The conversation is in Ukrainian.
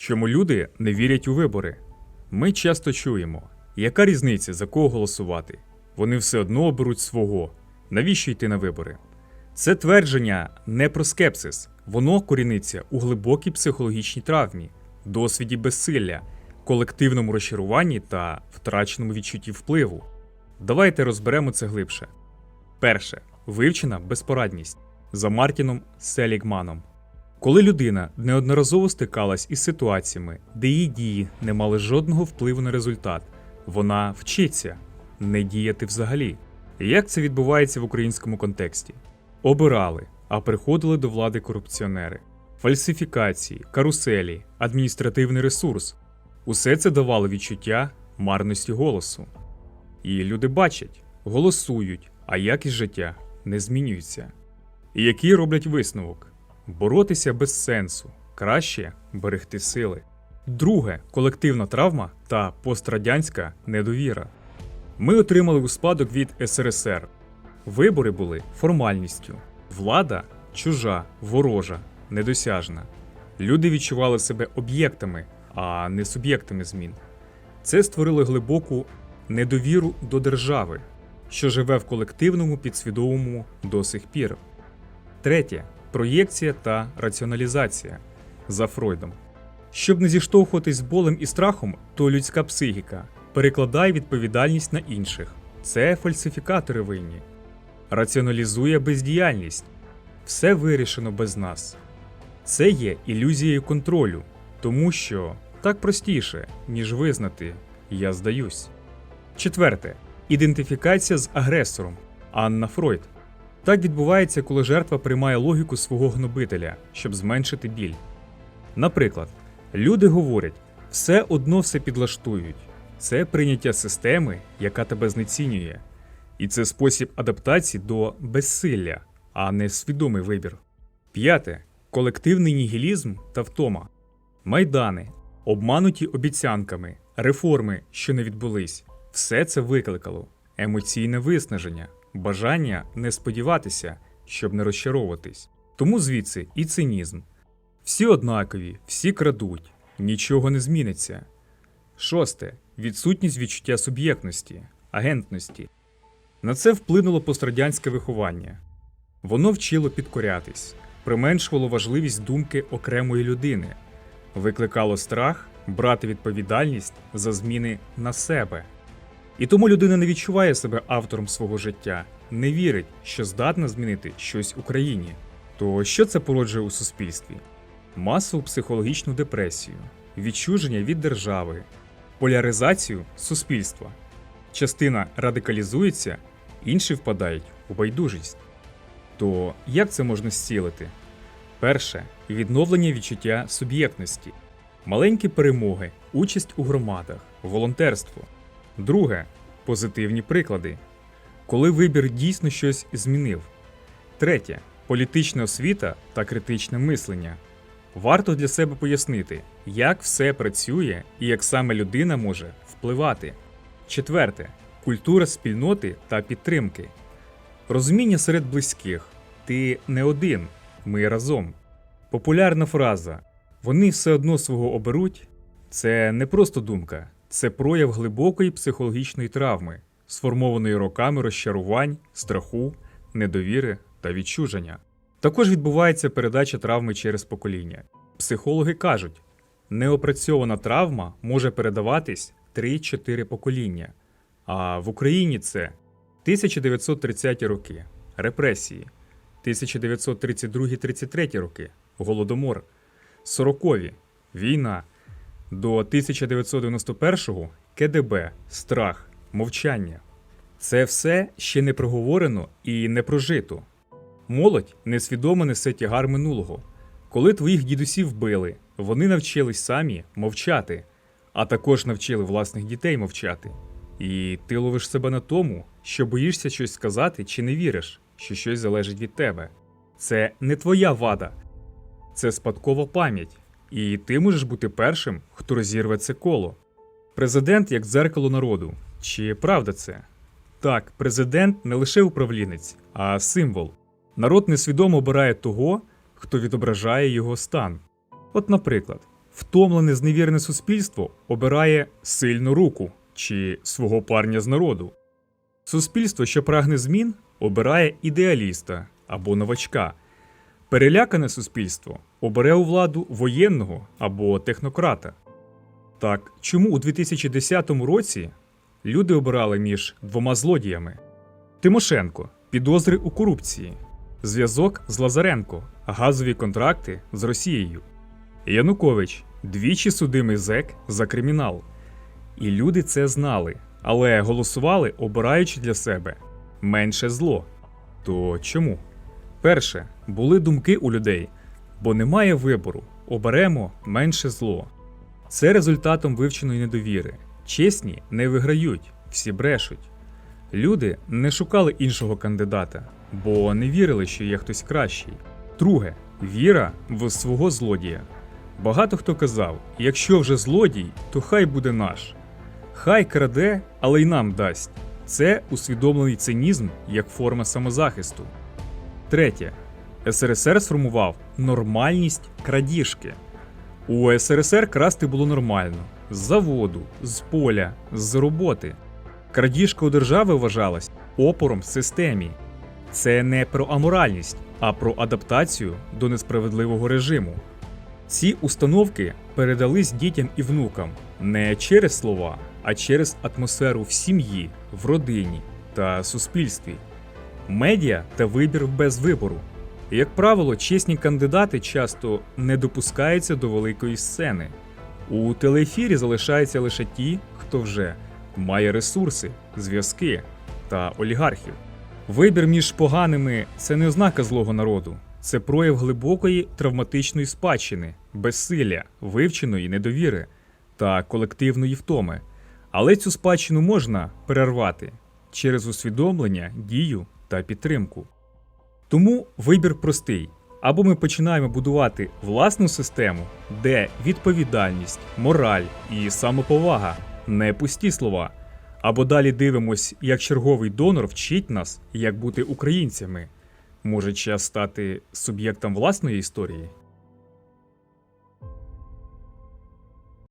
Чому люди не вірять у вибори? Ми часто чуємо, яка різниця за кого голосувати? Вони все одно оберуть свого. Навіщо йти на вибори? Це твердження не про скепсис, воно коріниться у глибокій психологічній травмі, досвіді безсилля, колективному розчаруванні та втраченому відчутті впливу. Давайте розберемо це глибше. Перше вивчена безпорадність за Мартіном Селігманом. Коли людина неодноразово стикалась із ситуаціями, де її дії не мали жодного впливу на результат, вона вчиться не діяти взагалі. Як це відбувається в українському контексті? Обирали, а приходили до влади корупціонери, фальсифікації, каруселі, адміністративний ресурс. Усе це давало відчуття марності голосу. І люди бачать, голосують, а якість життя не змінюється. І який роблять висновок? Боротися без сенсу, краще берегти сили. Друге колективна травма та пострадянська недовіра. Ми отримали у спадок від СРСР. Вибори були формальністю, влада чужа, ворожа, недосяжна. Люди відчували себе об'єктами, а не суб'єктами змін. Це створило глибоку недовіру до держави, що живе в колективному підсвідомому до сих пір. Третє проєкція та раціоналізація за Фройдом. Щоб не зіштовхуватись з болем і страхом, то людська психіка перекладає відповідальність на інших. Це фальсифікатори винні. Раціоналізує бездіяльність. Все вирішено без нас. Це є ілюзією контролю, тому що так простіше, ніж визнати я здаюсь. Четверте ідентифікація з агресором Анна Фройд. Так відбувається, коли жертва приймає логіку свого гнобителя, щоб зменшити біль. Наприклад, люди говорять, все одно все підлаштують. Це прийняття системи, яка тебе знецінює. І це спосіб адаптації до безсилля, а не свідомий вибір. П'яте колективний нігілізм та втома. Майдани, обмануті обіцянками, реформи, що не відбулись, все це викликало емоційне виснаження, бажання не сподіватися, щоб не розчаровуватись. Тому звідси і цинізм. Всі однакові, всі крадуть, нічого не зміниться. Шосте відсутність відчуття суб'єктності, агентності. На це вплинуло пострадянське виховання. Воно вчило підкорятись, применшувало важливість думки окремої людини, викликало страх брати відповідальність за зміни на себе. І тому людина не відчуває себе автором свого життя, не вірить, що здатна змінити щось в Україні. То що це породжує у суспільстві? Масову психологічну депресію, відчуження від держави, поляризацію суспільства. Частина радикалізується, інші впадають у байдужість. То як це можна зцілити? Перше відновлення відчуття суб'єктності, маленькі перемоги, участь у громадах, волонтерство. Друге позитивні приклади, коли вибір дійсно щось змінив. Третє політична освіта та критичне мислення. Варто для себе пояснити, як все працює і як саме людина може впливати. Четверте культура спільноти та підтримки. Розуміння серед близьких. Ти не один, ми разом. Популярна фраза Вони все одно свого оберуть. Це не просто думка, це прояв глибокої психологічної травми, сформованої роками розчарувань, страху, недовіри та відчуження. Також відбувається передача травми через покоління. Психологи кажуть, неопрацьована травма може передаватись 3-4 покоління. А в Україні це 1930 роки репресії, 1932-33 роки голодомор, 40-ві війна, до 1991-го КДБ, страх, мовчання. Це все ще не проговорено і не прожито. Молодь несвідомо несе тягар минулого. Коли твоїх дідусів били, вони навчились самі мовчати, а також навчили власних дітей мовчати. І ти ловиш себе на тому, що боїшся щось сказати чи не віриш, що щось залежить від тебе. Це не твоя вада, це спадкова пам'ять, і ти можеш бути першим, хто розірве це коло. Президент як дзеркало народу. Чи правда це? Так, президент не лише управлінець, а символ. Народ несвідомо обирає того, хто відображає його стан. От, наприклад, Втомлене зневірене суспільство обирає сильну руку чи свого парня з народу. Суспільство, що прагне змін, обирає ідеаліста або новачка. Перелякане суспільство обере у владу воєнного або технократа. Так, чому у 2010 році люди обирали між двома злодіями? Тимошенко підозри у корупції, зв'язок з Лазаренко, газові контракти з Росією. Янукович двічі судимий зек за кримінал. І люди це знали, але голосували, обираючи для себе менше зло. То чому? Перше, були думки у людей, бо немає вибору, оберемо менше зло. Це результатом вивченої недовіри. Чесні не виграють, всі брешуть. Люди не шукали іншого кандидата, бо не вірили, що є хтось кращий. Друге віра в свого злодія. Багато хто казав: якщо вже злодій, то хай буде наш. Хай краде, але й нам дасть. Це усвідомлений цинізм як форма самозахисту. Третє. СРСР сформував нормальність крадіжки. У СРСР красти було нормально з заводу, з поля, з роботи. Крадіжка у держави вважалась опором в системі. Це не про аморальність, а про адаптацію до несправедливого режиму. Ці установки передались дітям і внукам не через слова, а через атмосферу в сім'ї, в родині та суспільстві. Медіа та вибір без вибору. Як правило, чесні кандидати часто не допускаються до великої сцени. У телеефірі залишаються лише ті, хто вже має ресурси, зв'язки та олігархів. Вибір між поганими це не ознака злого народу, це прояв глибокої травматичної спадщини, безсилля, вивченої недовіри та колективної втоми. Але цю спадщину можна перервати через усвідомлення, дію та підтримку. Тому вибір простий. Або ми починаємо будувати власну систему, де відповідальність, мораль і самоповага не пусті слова. Або далі дивимось, як черговий донор вчить нас, як бути українцями. Може час стати суб'єктом власної історії?